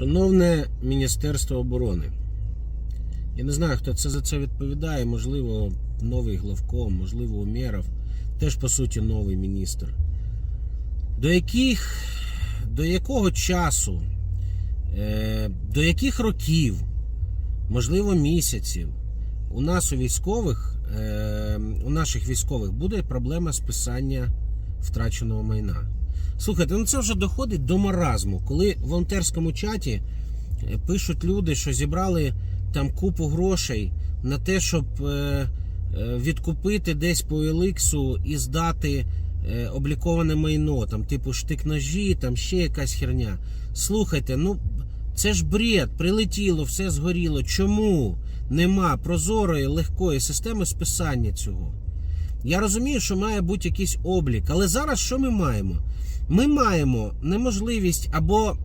Шановне Міністерство оборони, я не знаю, хто це за це відповідає. Можливо, новий главком, можливо, Умєров, теж по суті новий міністр. До яких, до якого часу, е, до яких років, можливо, місяців, у нас у військових, е, у наших військових буде проблема списання втраченого майна? Слухайте, ну це вже доходить до маразму, коли в волонтерському чаті е, пишуть люди, що зібрали там купу грошей на те, щоб е, е, відкупити десь по Еликсу і здати обліковане майно, там, типу штик-ножі, там ще якась херня. Слухайте, ну це ж бред, прилетіло, все згоріло. Чому нема прозорої, легкої системи списання цього? Я розумію, що має бути якийсь облік, але зараз що ми маємо? Ми маємо неможливість або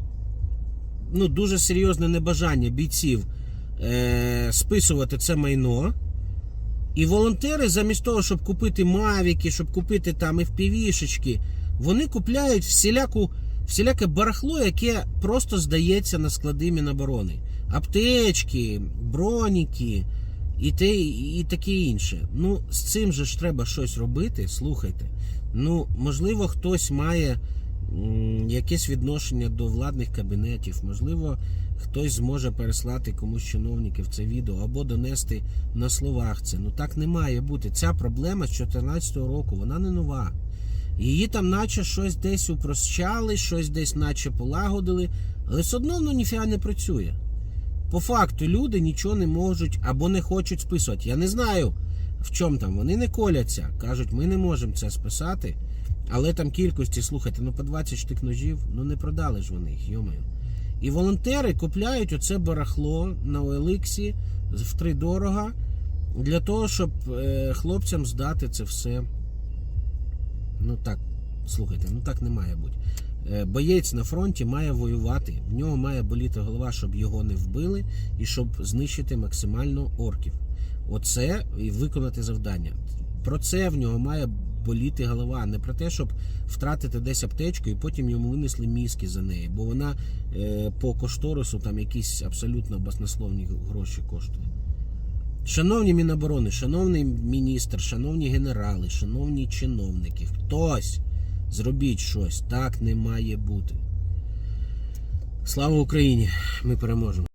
ну, дуже серйозне небажання бійців е, списувати це майно. І волонтери, замість того, щоб купити мавіки, щоб купити там FPV-шечки, вони купляють всіляку, всіляке барахло, яке просто здається на склади Міноборони. Аптечки, броніки і те, і таке інше. Ну, з цим же ж треба щось робити. Слухайте. Ну, можливо, хтось має якесь відношення до владних кабінетів, можливо, хтось зможе переслати комусь чиновників це відео або донести на словах це. Ну так не має бути. Ця проблема з 2014 року, вона не нова. Її там, наче щось десь упрощали, щось десь наче полагодили, але все одно воно ніфіга не працює. По факту люди нічого не можуть або не хочуть списувати. Я не знаю, в чому там. Вони не коляться. Кажуть, ми не можемо це списати. Але там кількості, слухайте, ну по 20 штик ножів, ну не продали ж вони їх, йомаю. І волонтери купляють оце барахло на OLX втридорога для того, щоб е, хлопцям здати це все. Ну так, слухайте, ну так не має бути. Е, Боєць на фронті має воювати. В нього має боліти голова, щоб його не вбили, і щоб знищити максимально орків. Оце і виконати завдання. Про це в нього має боліти голова, не про те, щоб втратити десь аптечку і потім йому винесли мізки за неї, бо вона е, по кошторису там якісь абсолютно баснословні гроші коштує. Шановні Міноборони, шановний міністр, шановні генерали, шановні чиновники, хтось зробіть щось. Так не має бути. Слава Україні! Ми переможемо.